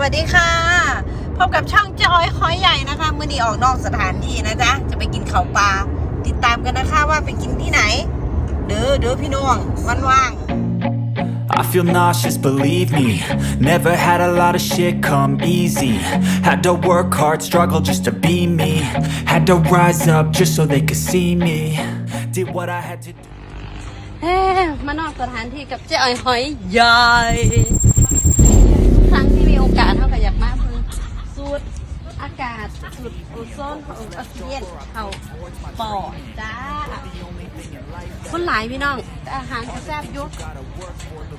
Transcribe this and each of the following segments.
วัสดีค่ะพบกับช่องจอยคอยใหญ่นะคะเมื่อนี้ออกนอกสถานที่นะจ๊ะจะไปกินข้าวปลาติดตามกันนะคะว่าไปกินที่ไหน เด้อเด้อพี่น้องวันว่าง I feel nauseous, believe me. Never had a lot of shit come easy. Had to work hard, struggle just to be me. Had to rise up just so they could see me. Did what I had to do. เฮ้มานอกสถานที่กับเจ๊อ้อยหอยใหญ่ครั้งที่มีโอกาสเท่ากับอยากมาเพิ่งสูดอากาศ สูดโอโซนของออกซิเจนเขาปอดจ้า คนหลายพี่น้อง อาหารก็แซ่บอยุก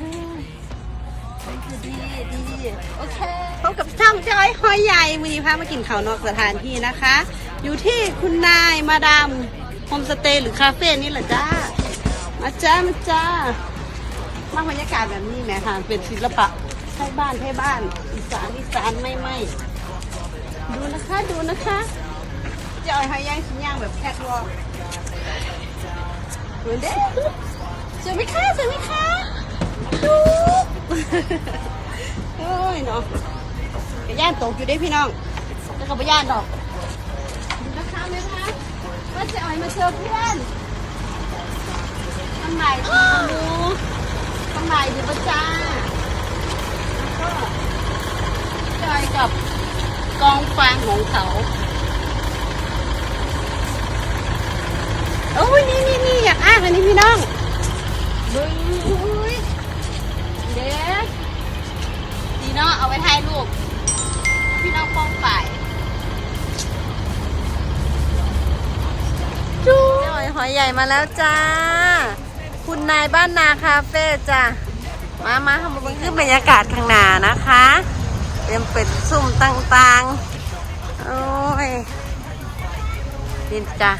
ดีดีโอเคพบกับช่องจ้อยหอยใหญ่มือนี้พามากินข้าวนอกสถานที่นะคะ อยู่ที่คุณนายมาดามโฮมสเตย์หรือคาเฟ่นี่แหละจ้า มาจ้ามาจ้ามาบรรยากาศแบบนี้แหมค่ะเป็นศิลปะไทยบ้านไทยบ้านอีสานอีสานไม่ไม่ ดูนะคะ ดูนะคะจะเอาให้ย่างชิ้นย่างแบบแคทวอล์กดูเด้สวยไหมคะสวยไหมคะดูโอ้ยเนาะกระย่านตกอยู่ได้พี่น้องแล้วก็ไปย่านดอกดูนะคะไหมคะว่าจะเอามาเจอเพื่อนข้างในดีดูข้างในดีปะจ้าแล้วก็จอยกับ กองฟางของเขาโอ้ยนี่นี่นี่อยากอ้างอันนี้พี่น้องบึ้งอุ้ยเด็กดีเนาะเอาไว้ถ่ายรูปพี่น้องป้องฝ่ายจูหอยหอยใหญ่มาแล้วจ้า คุณนายบ้านนาคาเฟ่จ้ะมามาทำมันคือบรรยากาศข้างหน้านะคะ ยมเป็ดซุ่มต่างๆ โอ้ยดินจ้ะ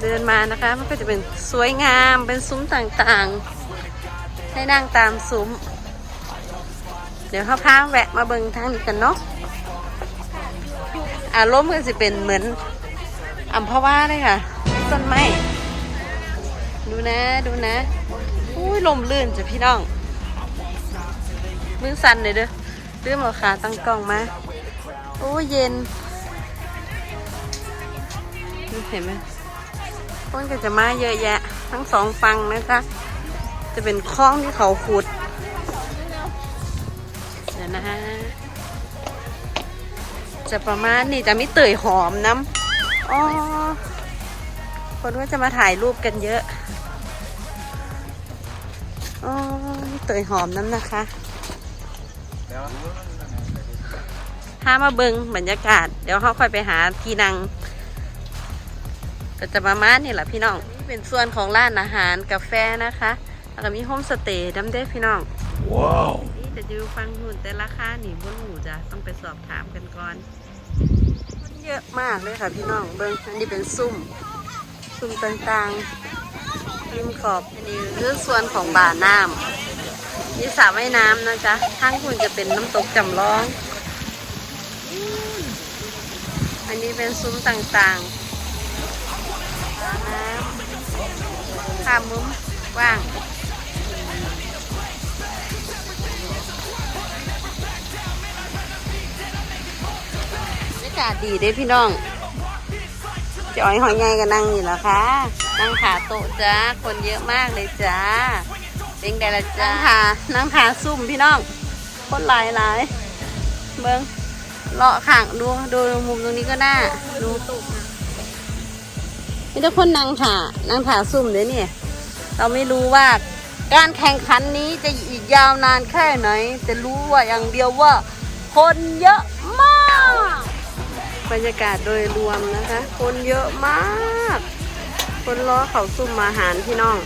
เดินมานะคะ มันก็จะเป็นสวยงามเป็นซุ้มต่างๆ ให้นั่งตามซุ้ม เดี๋ยวเขาพาแวะมาเบิงทางนี้กันเนาะอารมณ์ก็จะเป็นเหมือนอัมพวาเลยค่ะ ต้นไม้ ดูนะดูนะ ยลมลื่นจ้ะพี่น้อง มือสั่นเลยเด้อลืมเอาขาตั้งกล้องมา โอ้ยเย็นเห็นไหมคนก็จะมาเยอะแยะ ทั้งสองฝั่งนะคะ จะเป็นคล้องที่เขาขุด เดี๋ยวนะฮะจะประมาณนี้จะมีเตยหอมน้ำอ๋อคนก็จะมาถ่ายรูปกันเยอะ อ๋อมีเตยหอมน้ำนะคะพามาเบิงบรรยากาศ เดี๋ยวเขาค่อยไปหาที่นั่งก็จะประมาณนี่แหละพี่น้อง นี่เป็นส่วนของร้านอาหารกาแฟนะคะ แล้วก็มีโฮมสเตย์ดัมเด้พี่น้อง Whoa. นี่จะอยู่ฟังหุ่นแต่ราคาหนีบนหูจ้ะต้องไปสอบถามกันก่อนคนเยอะมากเลยค่ะพี่น้อง เบิ้งอันนี้เป็นซุ่ม ซุ่มต่างๆ ริมขอบอันนี้คือส่วนของบ่าน้ำมีสระว่ายน้ำนะจ๊ะทางคุณจะเป็นน้ำตกจำลอง อันนี้เป็นซุ้มต่างๆน้ำข้ามมุ้งกว้างบรรยากาศดีเด้พี่น้อง จอยหอยไงกันนั่งอยู่แล้วค่ะ นั่งขาโต๊ะจ้า คนเยอะมากเลยจ้าเป็นไงละจ้านั่งขานั่งขาซุ่มพี่น้อง คนหลายหลายเบิ้งเลาะข้างดูดูมุมตรงนี้ก็น่าดูมีแต่คนนั่งขานั่งขาซุ่มเด้เนี่ยเราไม่รู้ว่าการแข่งขันนี้จะอีกยาวนานแค่ไหน แต่รู้ว่าอย่างเดียวว่า คนเยอะมาก บรรยากาศโดยรวมนะคะ คนเยอะมาก คนล้อเขาซุ่มอาหารพี่น้อง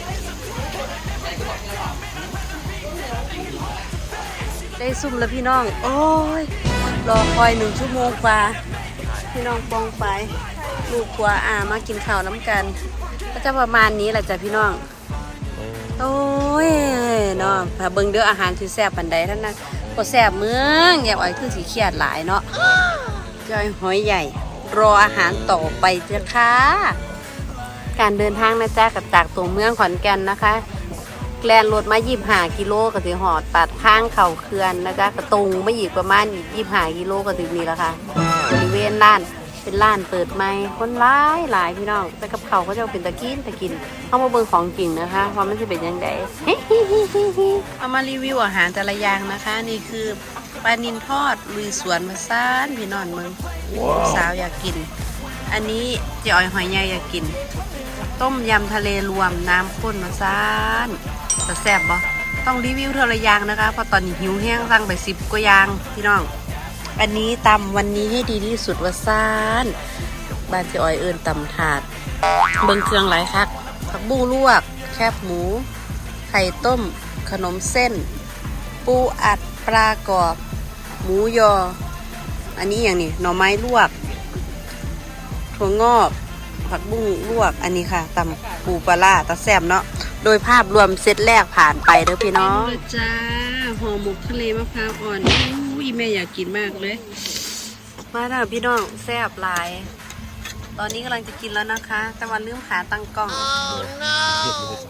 ได้ซุ่มแล้วพี่น้อง โอ้ย รอคอยหนึ่งชั่วโมงกว่า พี่น้องปองไป ลูกกว่าอามากินข้าวน้ำกัน ก็จะประมาณนี้แหละจ้ะพี่น้อง โอ้ยเนาะถ้าเบิ่งเด้ออาหารที่แซ่บปันใดท่านนะก็แซ่บเมืองอย่าอ่อยคือสีเครียดหลายเนาะ จอยหอยใหญ่ รออาหารต่อไปจ้ะค่ะ การเดินทางนะจ๊ะกับจากตัวเมืองขอนแก่นนะคะ แกลนรถมายี่ห้ากิโลก็สิหอดตัดข้างเข่าเขื่อนนะจ๊ะกระตรงไม่อีกประมาณยี่ห้ากิโลก็ถึงนี่แล้วค่ะบริเวณร้านเป็นร้านเปิดใหม่คนร้ายหลายพี่น้องแต่กับเขาวเขาจะเอาเป็นตะกินตะกินเข้ามาเบิ่งของจริงนะคะว่ามันจะเป็นยังไงเอามารีวิวอาหารแต่ละอย่างนะคะ นี่คือ ปลานินทอดลุยสวนมาซ่านพี่นอนเมืองลูกสาวอยากกิน อันนี้เจ๊ออยหอยใหญ่อยากกิน ต้มยำทะเลรวมน้ำข้นมาซ่านจะแซ่บบ่ต้องรีวิวเท่าละอย่างนะคะเพราะตอนนี้หิวแห้งสั่งไปสิบกว่าอย่างพี่น้อง อันนี้ตำวันนี้ให้ดีที่สุดว่าซ่านบ้านเจ๊ออยเอิญตำถาด เบิ่งเครื่องหลายคักผักบุ้งลวก แคบหมู ไข่ต้มขนมเส้น ปูอัดปลากรอบ หมูยอ อันนี้อย่างนี้หน่อไม้ลวก ถั่วงอก ผักบุ้งลวก อันนี้ค่ะตำปูปลาร้าตะแซบเนาะ โดยภาพรวมเซตแรกผ่านไปเด้อพี่น้องจ้าห่อหมกทะเลมะพร้าวอ่อนอุ้ยแม่อยากกินมากเลย มาเด้อพี่น้องแซ่บหลาย ตอนนี้กำลังจะกินแล้วนะคะ แต่วันลืมขาตั้งกล้อง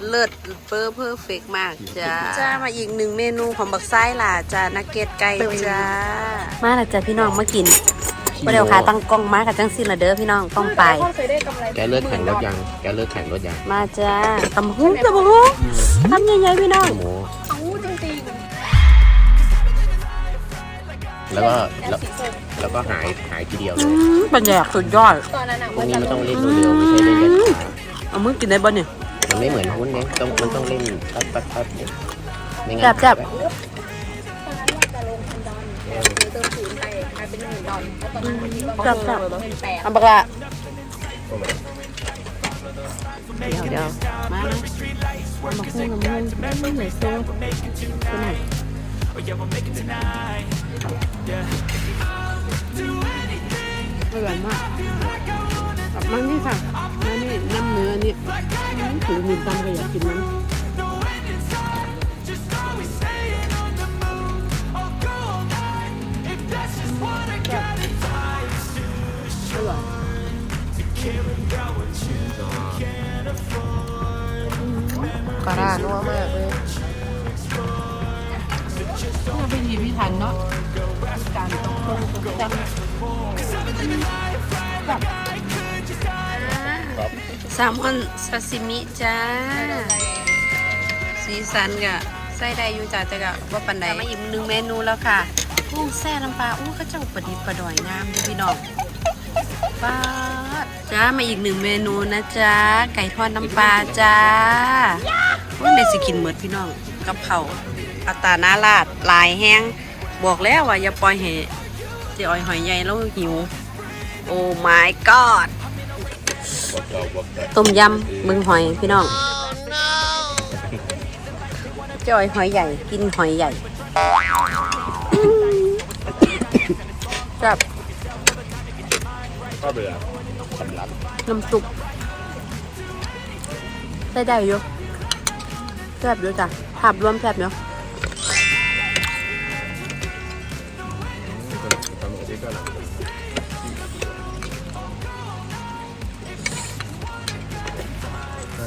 เลิศเปอร์เพอร์เฟกมากจ้าจ้ามาอีกหนึ่งเมนูของบักไส้ล่ะจ้านักเก็ตไก่จ้า มาและจ้าพี่น้องมากินว่าเดี๋ยวขาตั้งกล้องมากับจังสิละเด้อพี่น้องต้องไป แกเลิกแข่งรถยัง แกเลิกแข่งรถยัง มาจ้าตำหุ้งตำหุ้งทำใหญ่ๆพี่น้องหมูแล้วก็ แล้วแล้วก็หายหายทีเดียวเลอืยมเป็นแยกสุดยอดพวกนี้มันต้องเล่นเร็วๆไม่ใช่เล่นช้าเอามือกินได้บ่เนี่ยๆมันไม่เหมือนหุ้นเนี่ยต้องมันต้องเล่นปั๊บปั๊บปั๊บเนี่ยไม่งั้นจับจับจับจับอัมบากะเดี๋ยวเดี๋ยวมานะเอามาคู่น้ำมันไม่เหนื่อยโซ่ตัวไหน อร่อยมากกลับมานี่ค่ะมานี่น้ำเนื้อนี่ถือมือดำก็อยากกินมัน แซลมอนซาซิมิจ้า สีสันกะไส้ได้อยู่จ้าแต่กะว่าปันใดมาอีกหนึ่งเมนูแล้วค่ะกุ้งแซ่น้ำปลาอู้ก็เจ้าประดิษฐ์ประดอยงามดูพี่น้องป้าดจ้ามาอีกหนึ่งเมนูนะจ้าไก่ทอดน้ำปลาจ้าว่าเมสิกินเหมือดพี่น้องกับเขาวอัตราหน้าลาดลายแห้งบอกแล้วว่าอย่าปล่อยให้เจ้าอ้อยหอยใหญ่แล้วหิว โอ้ my god ต้มยำมึงหอยพี่น้องจอยหอยใหญ่กินหอยใหญ่จับก็เบื่อสำลักน้ำซุปได้ได้อยู่แซ่บอยู่จ้ะภาพรวมแซ่บ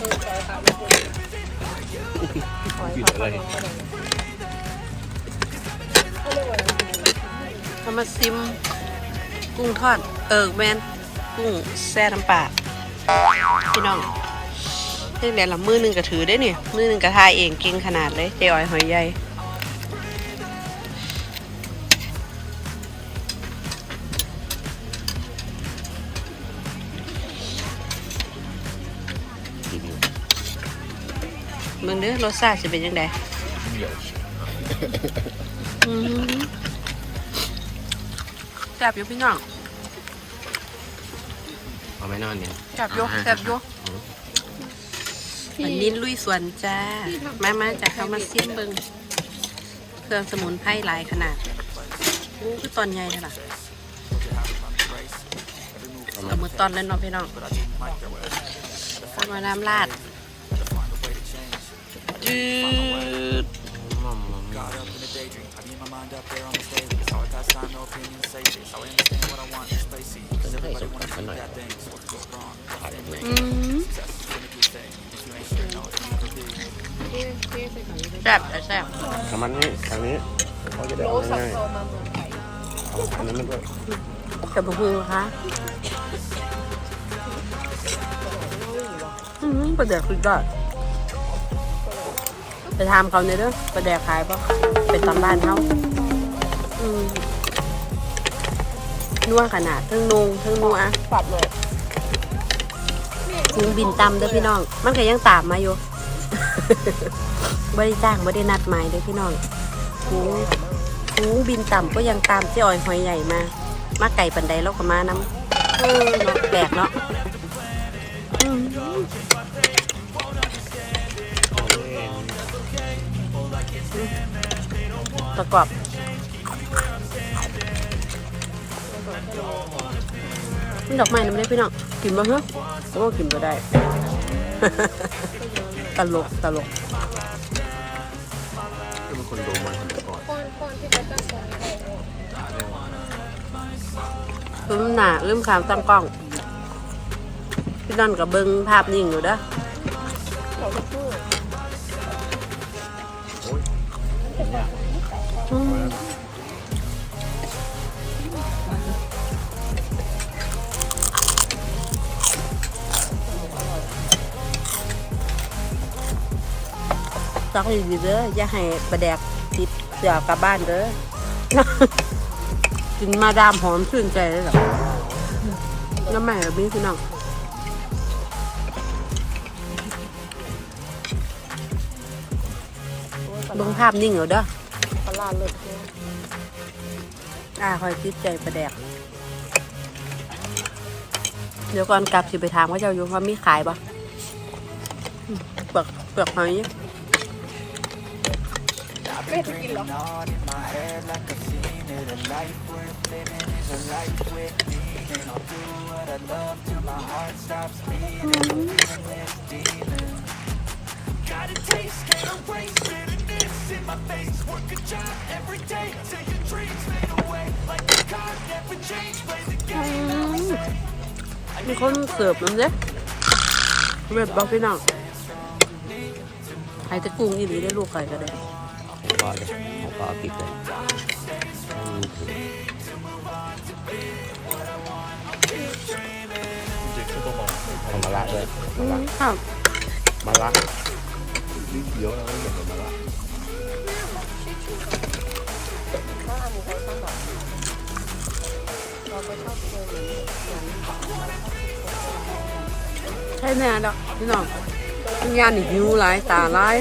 อะไรทำมาซิม กุ้งทอด เอิกแมนกุ้งแซ่น้ำปลาพี่น้องเรื่องเดี๋ยวละมือหนึ่งก็ถือได้เนี่ยมือหนึ่งกระทายเองเก่งขนาดเลยเจออยหอยใหญ่ บิ่งเด้อรสชาติจะเป็นยังไงอืมแซ่บอยู่พี่น้องเอาไหม่นอนเนี่ยแซ่บอยู่แซ่บอยู่อันนี้ลุยสวนจ้า มามาจะเข้ามาซิมเบิงเครื่องสมุนไพรหลายขนาดโอ้คือตอนใหญ่เลยล่ะเอามือตอนแล้วเนาะพี่น้องข้าวมาน้ำราด จืดก็จะให้สมกันหน่อยขาดหน่อยอืมแซ่บแต่แซ่บทำมันนี้ทางนี้เขาจะได้เอาง่ายๆเอาอันนั้นมันก็กับบุคือคะอืมประเดี๋ยวคุยได้ ไปทำเขาเนี่ยเด้อประเดี๋ยวขายปะเป็นตามบ้านเขาอืมนัวขนาดเทั้งนุงเทั้งนัวปัดเลยถึงบินตำเด้อพี่น้อง มันก็ยังตามมาอยู่ไม่ได้จ้างไม่ได้นัดหมายเด้อพี่น้องหูหูบินต่ำก็ยังตามเจ้าออยหอยใหญ่มา มาไก่ปันไดแล้วก็มาน้ำเออเนาะแปลกเนาะ ประกอบนี่ดอกไม้น้ำได้พี่น้องกินบ้างเหรอโอ้กินก็ได้ ตลกตลกเป็นคนดูมันก่อนลืมหนาลืมขามตั้งกล้อง พี่นั่นกับเบิ้งภาพนิ่งอยู่เด้อ ตักดีๆเด้ออย่าให้ประแดกติดเสือกลับบ้านเด้อ กินมาดามหอมชื่นใจเลยหรอน้ำใหม่แบบนี้พี่น้องเบิ่งภาพนิ่งเหรอเด้อ ลาเลิศอ่าคอยติดใจประแดก เดี๋ยวก่อนกลับสิไปถามว่าเจ้าอยู่ว่ามีขายปะอืมเปลือกเปลือกหอยมี คนเสิร์ฟน้ำเด้เว็บบอกพี่น้องใครจะกุ้งอีหลีได้ลูกใครก็ได้ผมก็เลยผมก็เอาปิดเลยอืมเอามาละด้วยอืมาละ มครับมาละเยอะแล้วเดี๋ยวมาละใช่แน่ดอกพี่น้องงานนี่หิวหลายตาหลาย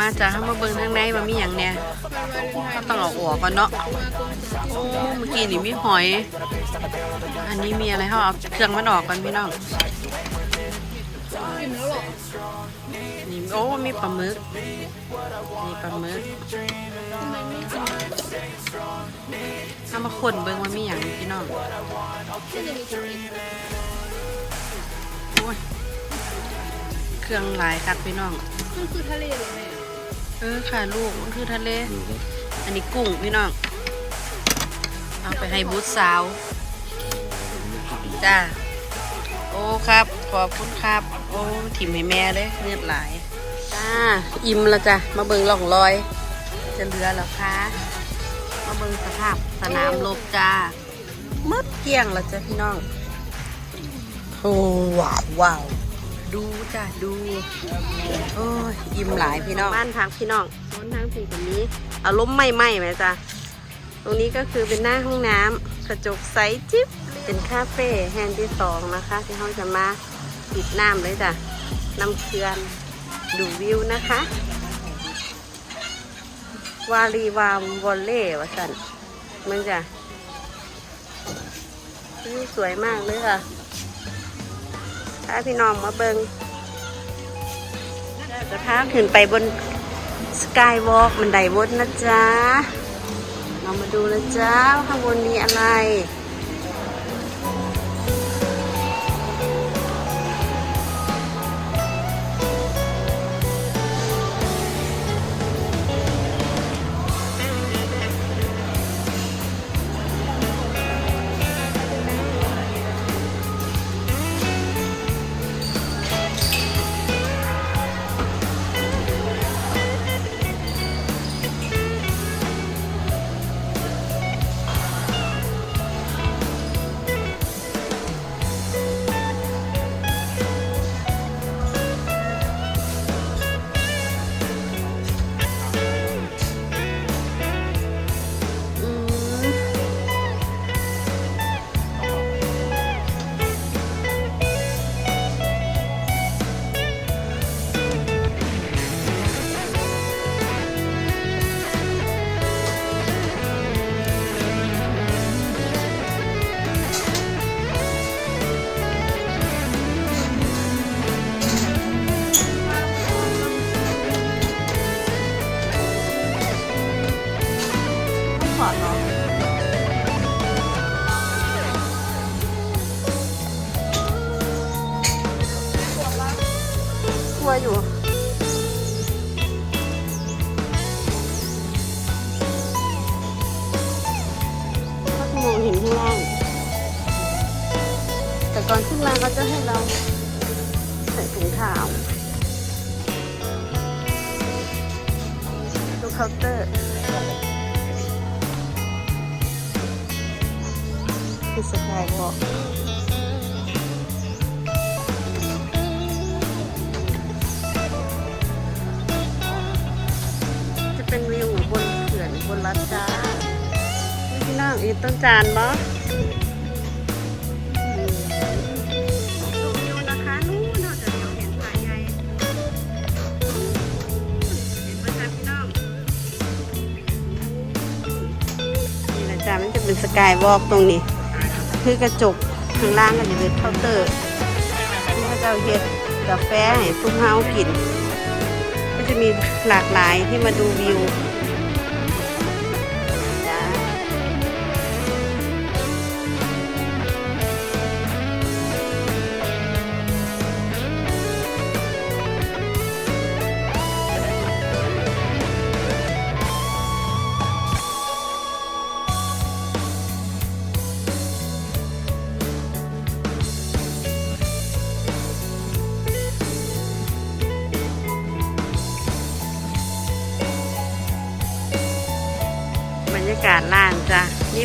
มาจากข้างมาเบิ่งทางในมันมีอย่างแน่ก็ต้องเอาออกก่อนเนาะโอ้เมื่อกี้นี่มีหอย อันนี้มีอะไรเขาเอาเครื่องมันออกกันพี่น้อง นี่โอ้มีปลาหมึก มีปลาหมึกถ้ามาคนเบิ่งว่ามีอย่างพี่น้องโอ้ยเครื่องหลายคักพี่น้อง มันคือทะเลเหรอแม่เออค่ะลูกมันคือทะเล อันนี้กุ้งพี่น้อง เอาไปให้บูธสาว จ้า โอ้ครับ ขอบคุณครับ โอ้ ถิ่มให้แม่เลยเลือดไหลายจ้า อิ่มแล้วจ้ะ มาเบิ่งล่องรอย จะเหลือแล้วคะ มาเบิ่งสภาพสนามรบจ้ามืดเกี้ยงแล้วจ้ะพี่น้องโอ้ว้าวว้าวดูจ้ะดู โอ้ยอิ่มหลายพี่น้อง บ้านพักพี่น้องโซนทางสี่ตรงนี้อารมณ์ไม่ไหม้ไหมจ๊ะตรงนี้ก็คือเป็นหน้าห้องน้ำกระจกใสจิ๊บเลยเป็นคาเฟ่แห่งที่สองนะคะ ที่เขาจะมาปิดน้ำเลยจ้ะ น้ำเคื่อน ดูวิวนะคะ วารีวามวอลเล่วะสันมันจะวิวสวยมากเลยค่ะ ถ้าพี่น้องมาเบิงจะพาขึ้นไปบนสกายวอล์กมันไดวดนะจ๊ะ เรามาดูนะจ๊ะว่าข้างบนมีอะไร นเขื่อนบนลัดจ้านี่พี่น้องอีต้นจานบ่อืมดูวิวนะคะนู่นเราจะเดี๋ยวเห็นผาใหญ่เห็นไหมคะพี่น้องนี่นะจ๊ะมันจะเป็นสกายวอล์กตรงนี้ คือกระจกข้างล่างก็จะเป็นเคาน์เตอร์ที่เขาจะเอาเฮ็ดกาแฟให้ซุ้มเฮากิน ก็จะมีหลากหลายที่มาดูวิว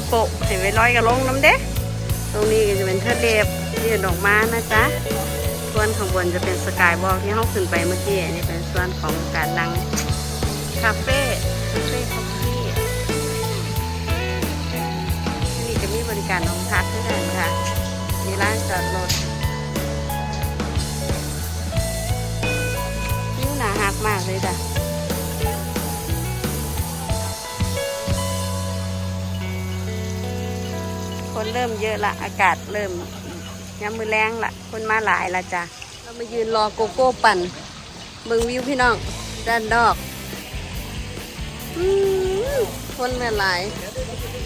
โปะเห็นไว้ร้อยกระลงน้ำเด้ตรงนี้ก็จะเป็นเทะเลที่ดออกไม้นะจ๊ะส่วนข้างบนจะเป็นสกายวอล์กที่ห้องขึ้นไปเมื่อกี้นี่เป็นส่วนของการนั่งคาเฟ่คาเฟ่คอฟฟี่ที่นี่จะมีบริการห้องพักด้วยกันค่ะมีร้านจอดรถวิวหนาหักมากเลยจ้ะ คนเริ่มเยอะละอากาศเริ่มย้ำมือแรงละคนมาหลายละจ้ะเรามายืนรอโกโก้ปั่นเบิ่งวิวพี่น้องด้านนอกอคนมาหลาย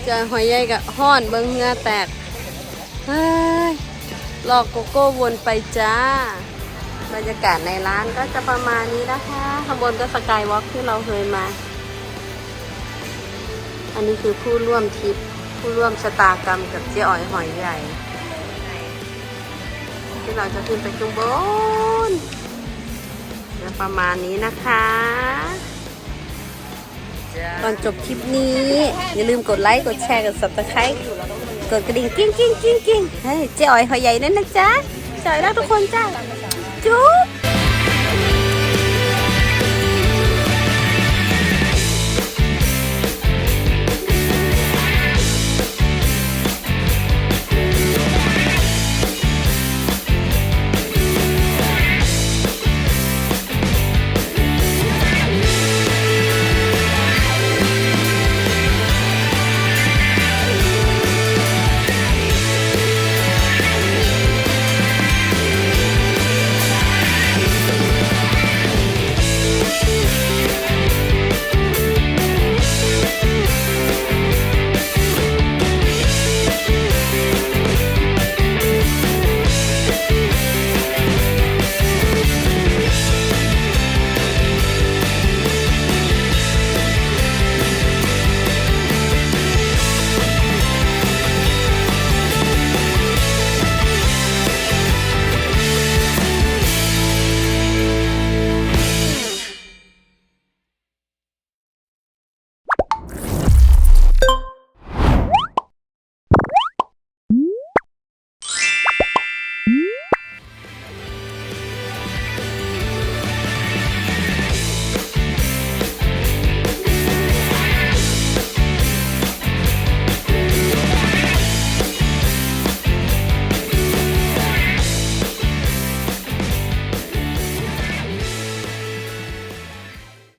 เจอหอยใหญ่กับห้อนเบิ่งเหงือแตกเฮ้ยรอโกโก้วนไปจ้าบรรยากาศในร้านก็จะประมาณนี้นะคะ ข้างบนก็สกายวอล์กที่เราเคยมา อันนี้คือผู้ร่วมทริป ผู้ร่วมชะตากรรมกับเจ๊อ๋อยหอยใหญ่ ที่เราจะขึ้นไปข้างบนประมาณนี้นะคะ ตอนจบคลิปนี้ อย่าลืมกดไลค์กดแชร์กด subscribe กดกระดิ่งกิ้งกิ้งกิ้งกิ้งเฮ้ยเจ๊อ๋อยหอยใหญ่นั่นนะจ๊ะเจ๊อ๋อยรักทุกคนจ้าจุ๊บ